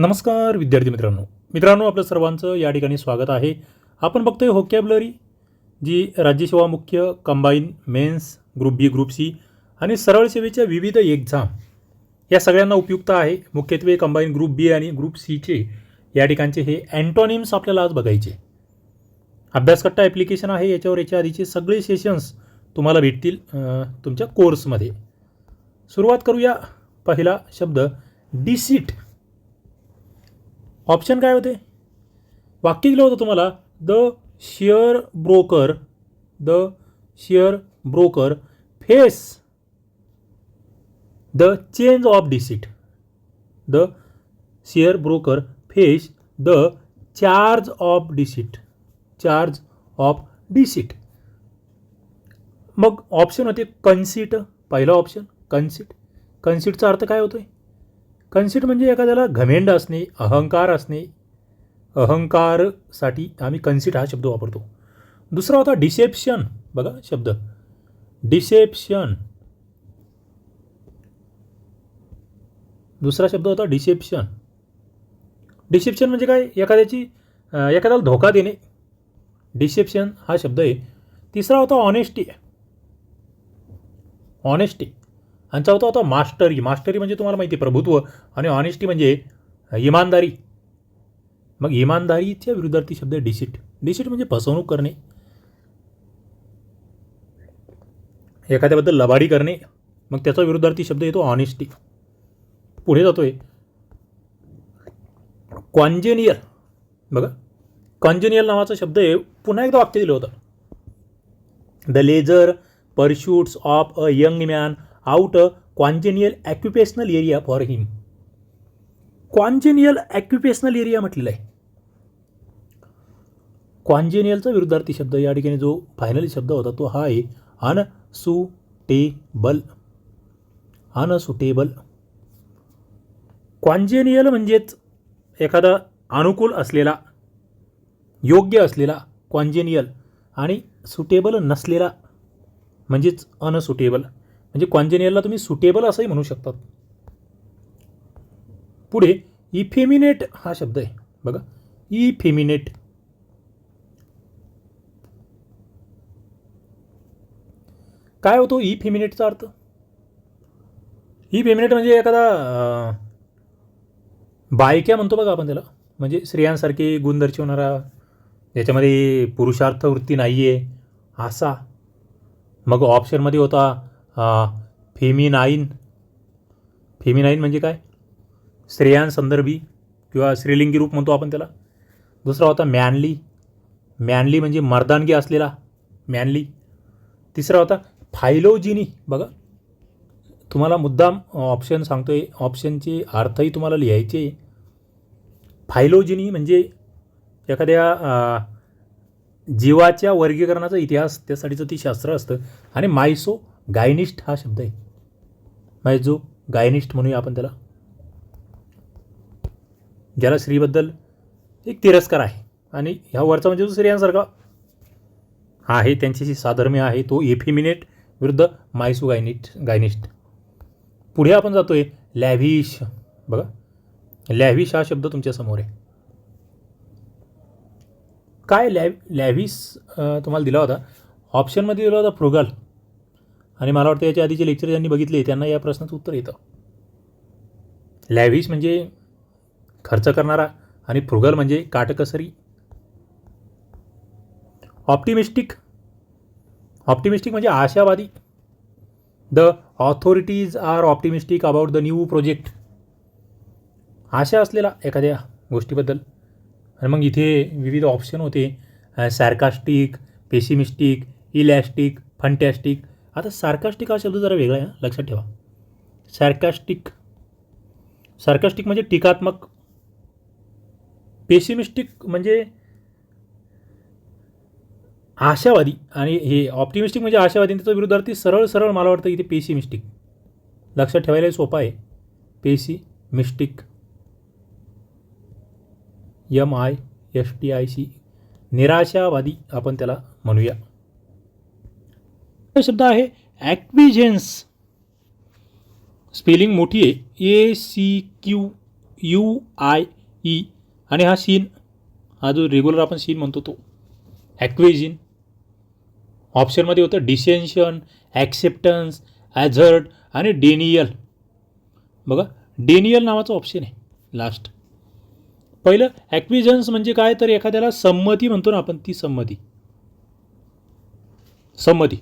नमस्कार विद्यार्थी मित्रांनो. मित्रांनो आपलं सर्वांचं या ठिकाणी स्वागत आहे. आपण बघतोय होकॅबलरी जी राज्यसेवा मुख्य combine mains group B group C आणि सरळ सेवेच्या विविध एक्झाम या सगळ्यांना उपयुक्त आहे. मुख्यत्वे कंबाईन ग्रुप बी आणि ग्रुप सीचे या ठिकाणचे हे अँटॉनिम्स आपल्याला आज बघायचे. अभ्यासकट्टा ॲप्लिकेशन आहे याच्यावर याच्या आधीचे सगळे सेशन्स तुम्हाला भेटतील तुमच्या कोर्समध्ये सुरुवात करूया. पहिला शब्द डिसीट ऑप्शन काय होते? वाक्य दिलं होतं तुम्हाला the share broker the share broker face the change of deceit the share broker face the charge of deceit charge of deceit मग ऑप्शन होते कन्सिट पहिला ऑप्शन कन्सिट कन्सिटचा अर्थ काय होतो आहे कन्सिट म्हणजे एखाद्याला घमेंड असणे अहंकार असणे. अहंकारसाठी आम्ही कन्सिट हा शब्द वापरतो. दुसरा होता डिसेप्शन. बघा शब्द. डिसेप्शन. दुसरा शब्द होता डिसेप्शन. डिसेप्शन म्हणजे काय? एखाद्याची एखाद्याला धोका देणे. डिसेप्शन हा शब्द आहे. तिसरा होता ऑनेस्टी. ऑनेस्टी. आणि चौथा होता मास्टरी. मास्टरी म्हणजे तुम्हाला माहिती आहे प्रभुत्व आणि ऑनेस्टी म्हणजे इमानदारी. मग इमानदारीच्या विरुद्धार्थी शब्द आहे डिसिट डिसिट म्हणजे फसवणूक करणे. एखाद्याबद्दल लबाडी करणे. मग त्याचा विरुद्धार्थी शब्द येतो ऑनेस्टी पुढे जातोय. कॉन्जेनियल बघा. कॉन्जेनियल नावाचा शब्द आहे पुन्हा एकदा वाक्य दिलं होतं. The leisure pursuits of a young man out a congenial occupational area for him congenial occupational area म्हटलेला आहे. कॉन्जेनियलचा विरुद्धार्थी शब्द या ठिकाणी जो फायनली शब्द होता तो हा आहे अनसुटेबल अनसुटेबल कॉन्जेनियल म्हणजेच एखादा अनुकूल असलेला योग्य असलेला कॉन्जेनियल आणि सुटेबल नसलेला म्हणजेच अनसुटेबल म्हणजे कॉन्जेनियलला तुम्ही सुटेबल असंही म्हणू शकतात. पुढे इफेमिनेट हा शब्द आहे. बघा इफेमिनेट काय होतो इफेमिनेटचा अर्थ? इफेमिनेट म्हणजे एखादा बायक्या म्हणतो बघा आपण त्याला. म्हणजे स्त्रियांसारखे गुण दर्शवणारा ज्याच्यामध्ये पुरुषार्थ वृत्ती नाही आहे असा. मग ऑप्शनमध्ये होता फेमिनाईन. फेमिनाईन म्हणजे काय? स्त्रियांसंदर्भी किंवा स्त्रीलिंगी रूप म्हणतो आपण त्याला. दुसरा होता मॅनली. मॅनली म्हणजे मर्दानगी असलेला मॅनली. तिसरा होता फायलोजिनी. बघा तुम्हाला मुद्दाम ऑप्शन सांगतो आहे ऑप्शनचे अर्थही तुम्हाला लिहायचे. फायलोजिनी म्हणजे एखाद्या जीवाच्या वर्गीकरणाचा इतिहास. त्यासाठीचं ती शास्त्र असतं. आणि मायसो गायनिष्ठ हा शब्द आहे. म्हणजे मायझो गायनिष्ठ म्हणूया आपण त्याला. ज्याला स्त्रीबद्दल एक तिरस्कार आहे. आणि ह्या वरचा म्हणजे जो स्त्रियांसारखा आहे त्यांच्याशी साधर्म्य आहे तो एफिमिनेट विरुद्ध मायसू गायनिट गायनिस्ट पुढे आपण जातो आहे लॅव्हिश. बघा लॅव्हिश हा शब्द तुमच्यासमोर आहे. काय लॅव लॅव्हिस तुम्हाला दिला होता? ऑप्शनमध्ये दिला होता फ्रुगल. आणि मला वाटतं याच्या आधीचे लेक्चर ज्यांनी बघितले त्यांना या प्रश्नाचं उत्तर येतं. लॅव्हिश म्हणजे खर्च करणारा आणि फ्रुगल म्हणजे काटकसरी. ऑप्टिमिस्टिक ऑप्टिमिस्टिक म्हणजे आशावादी. The authorities are optimistic about the new project आशा असलेला एखाद्या गोष्टीबद्दल. आणि मग इथे विविध ऑप्शन होते. सॅरकास्टिक पेसिमिस्टिक इलॅस्टिक फंटॅस्टिक आता सार्कास्टिक हा शब्द जरा वेगळा आहे लक्षात ठेवा. सॅरकास्टिक सार्कास्टिक म्हणजे टीकात्मक. पेसिमिस्टिक म्हणजे आशावादी. आणि हे ऑप्टिमिस्टिक म्हणजे आशावादी त्याचा विरुद्धार्थी सरळ सरळ मला वाटतं इथे पेसिमिस्टिक लक्षात ठेवायला सोपं आहे. Pessimistic M I S T I C निराशावादी आपण त्याला म्हणूया. शब्द आहे? ॲक्विजेन्स स्पेलिंग मोठी आहे. A C Q U I E आणि हा सीन हा जो रेग्युलर आपण सीन म्हणतो तो. ॲक्वेजिन ऑप्शनमध्ये होतं डिसेन्शन ॲक्सेप्टन्स ॲझर्ट आणि डेनियल बघा डेनियल नावाचं ऑप्शन आहे. लास्ट पहिलं ॲक्विजन्स म्हणजे काय? तर एखाद्याला संमती म्हणतो ना आपण ती संमती. संमती.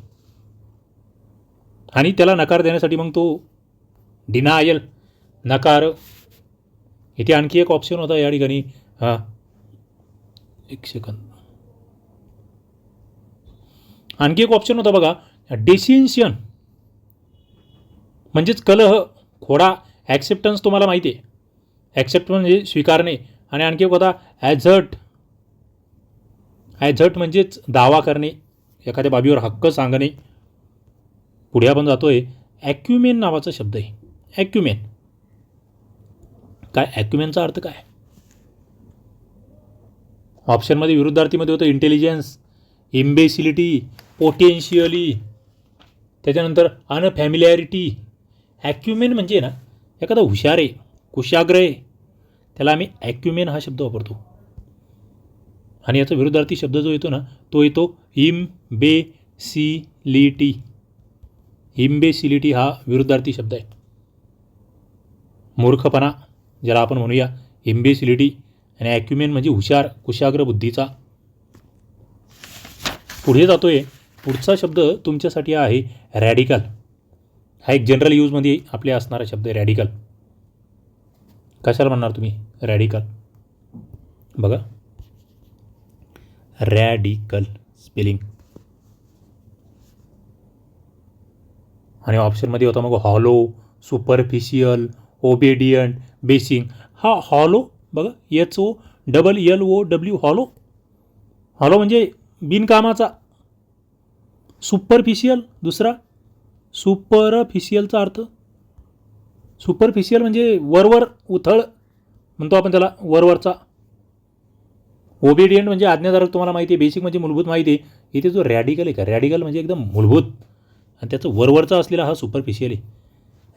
आणि त्याला नकार देण्यासाठी मग तो डिनायल नकार. इथे आणखी एक ऑप्शन होता या ठिकाणी. हां. एक सेकंद आणखी एक ऑप्शन होता बघा. डेसिन्शियन म्हणजेच कलह खोडा ॲक्सेप्टन्स तुम्हाला माहिती आहे. ॲक्सेप्ट म्हणजे स्वीकारणे. आणि आणखी एक होता ॲझट ॲझट म्हणजेच दावा करणे. एखाद्या बाबीवर हक्क सांगणे. पुढे आपण जातो आहे ॲक्युमेन नावाचा शब्द आहे ॲक्युमेन. काय? ॲक्युमेनचा अर्थ काय? ऑप्शनमध्ये विरुद्धार्थीमध्ये होतं इंटेलिजन्स इम्बेसिलिटी पोटेन्शियली त्याच्यानंतर अनफॅमिलॅरिटी ॲक्युमेन म्हणजे ना एखादा हुशार आहे कुशाग्र आहे त्याला आम्ही ॲक्युमेन हा शब्द वापरतो. आणि याचा विरुद्धार्थी शब्द जो येतो ना तो येतो इम्बेसिलिटी इम्बेसिलिटी हा विरुद्धार्थी शब्द आहे. मूर्खपणा ज्याला आपण म्हणूया इम्बेसिलिटी आणि ॲक्युमेन म्हणजे हुशार कुशाग्र बुद्धीचा. पुढे जातोय पुढचा शब्द तुमच्यासाठी आहे रॅडिकल हा एक जनरल यूजमध्ये आपले असणारा शब्द आहे रॅडिकल कशाला म्हणणार तुम्ही? रॅडिकल बघा. रॅडिकल स्पेलिंग आणि ऑप्शनमध्ये होता मग हॉलो सुपरफिशियल ओबेडियंट बेसिंग हा हॉलो बघा H O double L O W hollow hollow म्हणजे बिनकामाचा. सुपरफिशियल दुसरा. सुपरफिशियलचा अर्थ. सुपरफिशियल म्हणजे वरवर उथळ म्हणतो आपण त्याला वरवरचा. ओबेडियंट म्हणजे आज्ञाधारक तुम्हाला माहिती आहे बेसिक म्हणजे मूलभूत माहिती आहे. इथे जो रॅडिकल आहे का? रॅडिकल म्हणजे एकदम मूलभूत. आणि त्याचं वरवरचा असलेला हा सुपरफिशियल आहे.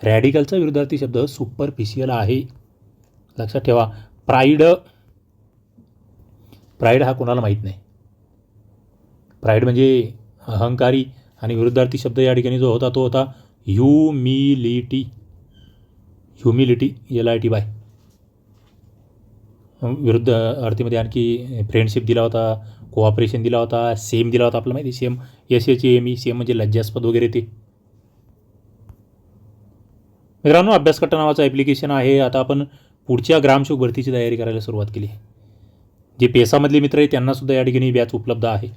रॅडिकलचा विरुद्धार्थी शब्द सुपरफिशियल आहे. लक्षात ठेवा प्राईड प्राईड हा कोणाला माहीत नाही. प्राईड म्हणजे अहंकारी आणि विरुद्धार्थी शब्द या ठिकाणी जो होता तो होता humility humility L I T bye विरुद्ध अर्थीमध्ये आणखी फ्रेंडशिप दिला होता कोऑपरेशन दिला होता सेम दिला होता आपलं माहिती shame S H M E shame म्हणजे लज्जास्पद वगैरे ते. मित्रांनो अभ्यासकट्टा नावाचं ॲप्लिकेशन आहे. आता आपण पुढच्या ग्रामशोक भरतीची तयारी करायला सुरुवात केली. जे पेसामधले मित्र आहेत त्यांनासुद्धा या ठिकाणी बॅच उपलब्ध आहे.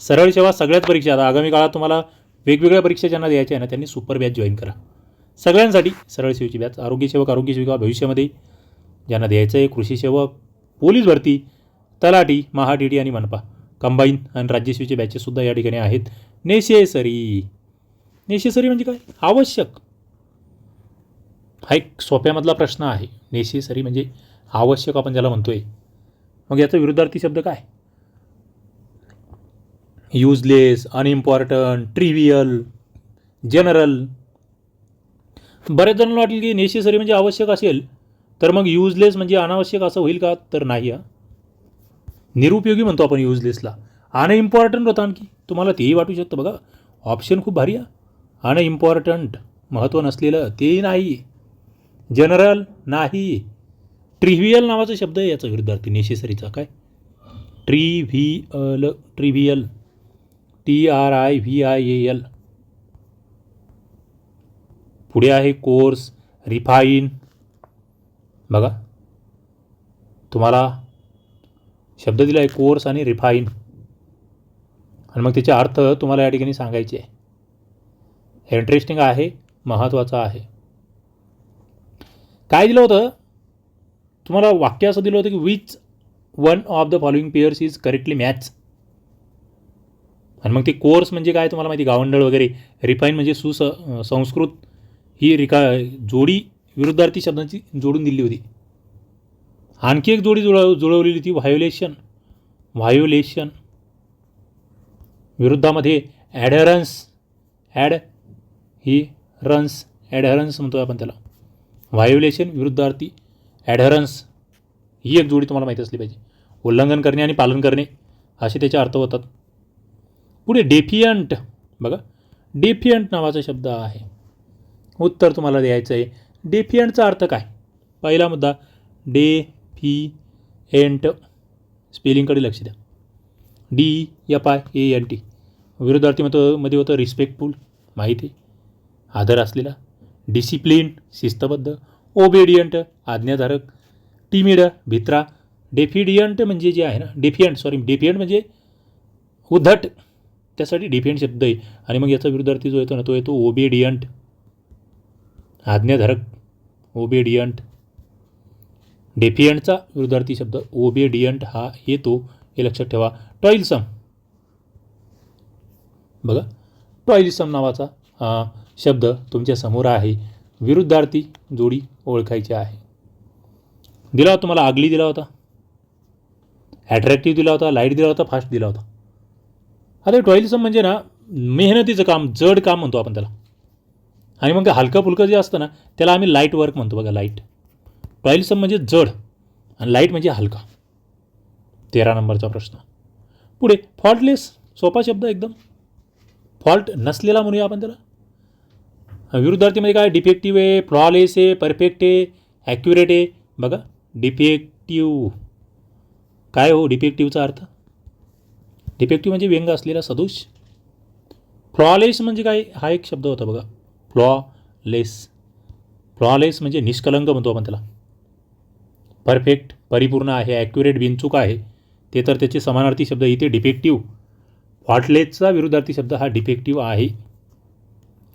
सरळ सेवा सगळ्याच परीक्षा आता आगामी काळात तुम्हाला वेगवेगळ्या परीक्षा ज्यांना द्यायच्या आहे ना त्यांनी सुपर बॅच जॉईन करा. सगळ्यांसाठी सरळ सेवेची बॅच आरोग्यसेवक आरोग्यसेविका भविष्यामध्ये ज्यांना द्यायचं आहे कृषी सेवक पोलीस भरती तलाठी महा डी आणि मनपा. कंबाईन आणि राज्यसेवेचे बॅचेससुद्धा या ठिकाणी आहेत. नेसेसरी नेसेसरी म्हणजे काय? आवश्यक. हा एक सोप्यामधला प्रश्न आहे. नेसेसरी म्हणजे आवश्यक आपण ज्याला म्हणतोय. मग याचा विरुद्धार्थी शब्द काय? युजलेस अनइम्पॉर्टंट ट्रिवियल जनरल बऱ्याच जणांना वाटेल की नेसेसरी म्हणजे आवश्यक असेल तर मग युजलेस म्हणजे अनावश्यक असं होईल का? तर नाही हा. निरुपयोगी म्हणतो आपण युजलेसला अनइम्पॉर्टंट होता आणखी. तुम्हाला तेही वाटू शकतं बघा. ऑप्शन खूप भारी आहे. अनइम्पॉर्टंट महत्त्व नसलेलं तेही नाही. जनरल नाही. ट्रिव्हियल नावाचा शब्द आहे याचा विरुद्धार्थी नेसेसरीचा काय? Trivial trivial T R I V I A L पुढे आहे कोर्स रिफाईन बघा. तुम्हाला शब्द दिला आहे कोर्स आणि रिफाईन. आणि मग त्याचे अर्थ तुम्हाला या ठिकाणी सांगायचे आहे. इंटरेस्टिंग आहे महत्त्वाचं आहे. काय दिलं होतं? तुम्हाला वाक्य असं दिलं होतं की which one of the following pairs is correctly match आणि मग ते कोर्स म्हणजे काय तुम्हाला माहिती गावंडळ वगैरे. रिफाईन म्हणजे सुस संस्कृत. ही रिका जोडी विरुद्धार्थी शब्दांची जोडून दिली होती. आणखी एक जोडी जुळव जुळवलेली ती व्हायोलेशन व्हायोलेशन विरुद्धामध्ये adherence adherence adherence म्हणतो आपण त्याला. व्हायोलेशन विरुद्धार्थी ॲडहरन्स ही एक जोडी तुम्हाला माहीत असली पाहिजे. उल्लंघन करणे आणि पालन करणे असे त्याचे अर्थ होतात. पुढे डेफियंट बघा डेफियंट नावाचा शब्द आहे. उत्तर तुम्हाला द्यायचं आहे डेफियंटचा अर्थ काय? पहिला मुद्दा डे पी एंट स्पेलिंगकडे लक्ष द्या. D F I A N T. विरोधार्थी मत मध्ये होतं रिस्पेक्टफुल माहिती. आदर असलेला. डिसिप्लिन शिस्तबद्ध. ओबेडियंट आज्ञाधारक. टिमिड भित्रा. डेफिडियंट म्हणजे जे आहे ना डेफियंट सॉरी डेफियंट म्हणजे उद्धट. त्यासाठी डिफियंट शब्द आहे. आणि मग याचा विरुद्धार्थी जो येतो ना तो येतो ओबेडियंट आज्ञाधारक. ओबेडियंट डेफियंटचा विरुद्धार्थी शब्द ओबेडियंट हा येतो हे लक्षात ठेवा. टॉईलसम. बघा टॉईलसम नावाचा शब्द तुमच्यासमोर आहे. विरुद्धार्थी जोडी ओळखायची आहे. दिला होता तुम्हाला आगली दिला होता. ॲट्रॅक्टिव्ह दिला होता लाइट दिला होता फास्ट दिला होता. आता टॉईलसम म्हणजे ना मेहनतीचं काम जड काम म्हणतो आपण त्याला. आणि मग हलकं फुलकं जे असतं ना त्याला आम्ही लाइट वर्क म्हणतो बघा लाइट टॉईलसम म्हणजे जड आणि लाइट म्हणजे हलका. तेरा नंबरचा प्रश्न. पुढे फॉल्टलेस सोपा शब्द एकदम. फॉल्ट नसलेला म्हणूया आपण त्याला. विरुद्धार्थीमध्ये काय? डिफेक्टिव्ह आहे फ्लॉलेस आहे परफेक्ट आहे ॲक्युरेट आहे. बघा डिफेक्टिव्ह काय हो डिफेक्टिव्हचा अर्थ? डिफेक्टिव्ह म्हणजे व्यंग असलेला सदोष. फ्लॉलेस म्हणजे काय? हा एक शब्द होता बघा. फ्लॉलेस फ्लॉलेस म्हणजे निष्कलंक म्हणतो आपण त्याला. परफेक्ट परिपूर्ण आहे ॲक्युरेट बिनचूक आहे ते तर त्याचे समानार्थी शब्द इथे डिफेक्टिव्ह फॉल्टलेसचा विरुद्धार्थी शब्द हा डिफेक्टिव्ह आहे.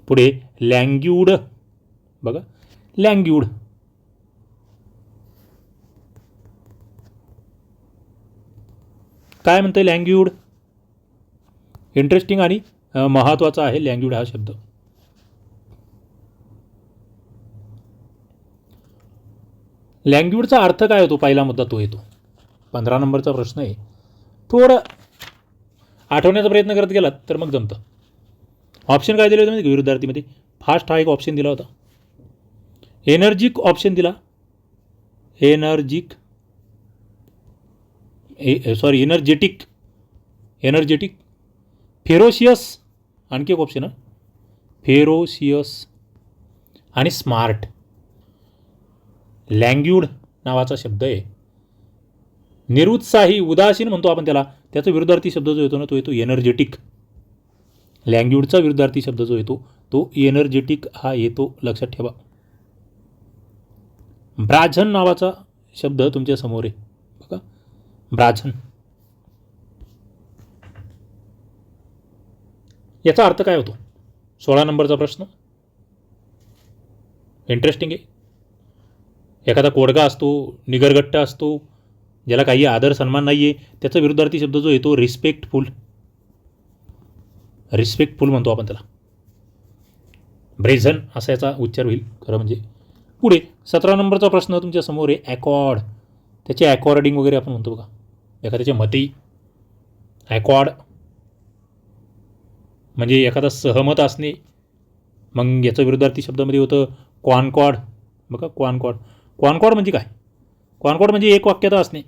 पुढे लँग्युड बघा लँग्युड काय म्हणतं लँग्युड इंटरेस्टिंग आणि महत्त्वाचा आहे लँग्युड हा शब्द. लँग्यूडचा अर्थ काय होतो? पहिला मुद्दा तो येतो. पंधरा नंबरचा प्रश्न आहे. थोडं आठवण्याचा प्रयत्न करत गेलात तर मग जमतं. ऑप्शन काय दिले होते म्हणजे विरुद्धार्थीमध्ये? फास्ट हा एक ऑप्शन दिला होता. एनर्जिक ऑप्शन दिला. Energic A sorry energetic energetic ferocious आणखी एक ऑप्शन आहे फेरोशियस आणि स्मार्ट लँग्युड नावाचा शब्द आहे. निरुत्साही उदासीन म्हणतो आपण त्याला. त्याचा विरुद्धार्थी शब्द जो येतो ना तो येतो एनर्जेटिक लँग्युडचा विरुद्धार्थी शब्द जो येतो तो एनर्जेटिक हा येतो लक्षात ठेवा. ब्राझन नावाचा शब्द तुमच्यासमोर आहे. बघा. ब्राझन. याचा अर्थ काय होतो? सोळा नंबरचा प्रश्न. इंटरेस्टिंग आहे. एखादा कोडगा असतो निगरगट्टा असतो ज्याला काही आदर सन्मान नाही आहे त्याचा विरुद्धार्थी शब्द जो येतो रिस्पेक्टफुल रिस्पेक्टफुल म्हणतो आपण त्याला. ब्रेझन असा याचा उच्चार होईल खरं म्हणजे. पुढे सतरा नंबरचा प्रश्न तुमच्यासमोर आहे ॲकॉर्ड त्याचे ॲकॉर्डिंग वगैरे आपण म्हणतो बघा. एखाद्याचे मते. ॲकॉर्ड म्हणजे एखादा सहमत असणे. मग याचं विरुद्धार्थी शब्दामध्ये होतं क्वानकॉड बघा क्वानकॉड क्वानकॉड म्हणजे काय? क्वानकॉड म्हणजे एक वाक्यता असणे.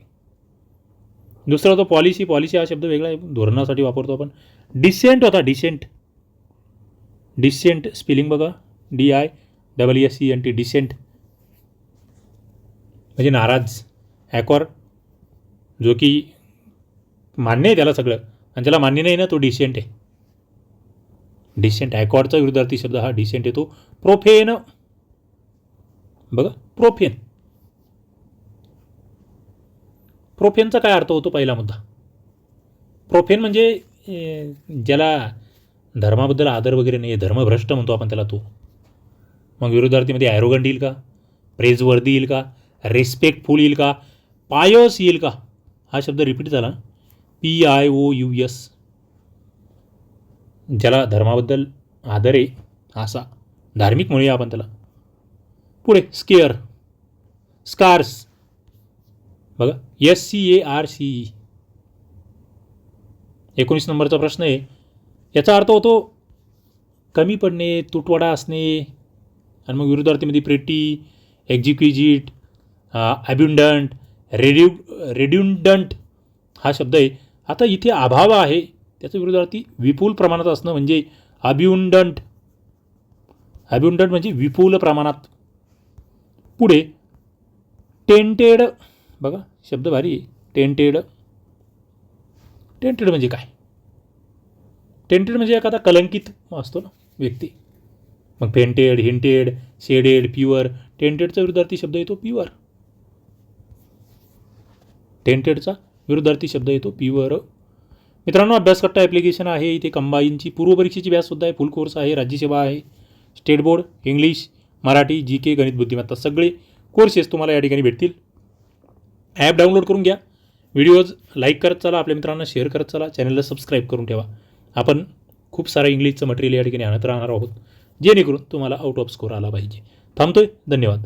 दुसरा होतो पॉलिसी पॉलिसी हा शब्द वेगळा आहे. धोरणासाठी वापरतो आपण. डिसेंट होता डिसेंट डिसेंट स्पेलिंग बघा. D I double S C N T dissent म्हणजे नाराज ॲकॉर जो की मान्य आहे त्याला सगळं. आणि त्याला मान्य नाही ना तो डिसेंट आहे. डिसेंट ॲकॉर्डचा विरुद्धार्थी शब्द हा डिसेंट येतो. प्रोफेन बघा. प्रोफेन. प्रोफेनचा काय अर्थ होतो पहिला मुद्दा? प्रोफेन म्हणजे ज्याला धर्माबद्दल आदर वगैरे नाही आहे धर्मभ्रष्ट म्हणतो आपण त्याला तो. मग विरोधार्थीमध्ये ॲरोगंट येईल का? प्रेजवर्दी येईल का? रेस्पेक्टफुल येईल का? पायस येईल का? हा शब्द रिपीट झाला. P I O U S ज्याला धर्माबद्दल आदर आहे असा. धार्मिक म्हणूया आपण त्याला. पुढे स्केअर स्कार्स. बघा S C A R C E एकोणीस नंबरचा प्रश्न आहे. याचा अर्थ होतो कमी पडणे तुटवडा असणे आणि मग विरुद्धार्थीमध्ये प्रेटी एक्झिक्विजिट ॲब्युंडंट रेड्यु रेड्युंडंट हा शब्द आहे. आता इथे अभाव आहे त्याचं विरुद्धार्थी विपुल प्रमाणात असणं म्हणजे अब्युंडंट अब्युंडंट म्हणजे विपुल प्रमाणात. पुढे टेंटेड बघा शब्द भारी आहे. टेंटेड टेंटेड म्हणजे काय? टेंटेड म्हणजे एखादा कलंकित असतो ना व्यक्ती. मग पेंटेड हिंटेड शेडेड प्युअर टेंटेडचा विरुद्धार्थी शब्द येतो प्युअर टेंटेडचा विरुद्धार्थी शब्द येतो प्युअर मित्रांनो अभ्यासकट्टा ॲप्लिकेशन आहे. इथे कंबाईनची पूर्वपरीक्षेची बॅचसुद्धा आहे. फुल कोर्स आहे. राज्यसेवा आहे. State board English Marathi G K गणित बुद्धिमत्ता सगळे कोर्सेस तुम्हाला या ठिकाणी भेटतील. ॲप डाउनलोड करून घ्या. व्हिडिओज लाईक करत चला. आपल्या मित्रांना शेअर करत चला. चॅनलला सबस्क्राईब करून ठेवा. आपण खूप सारं इंग्लिशचं मटेरियल या ठिकाणी आणत राहणार आहोत. जेणेकरून तुम्हाला आउट ऑफ स्कोर आला पाहिजे. थांबतोय. धन्यवाद.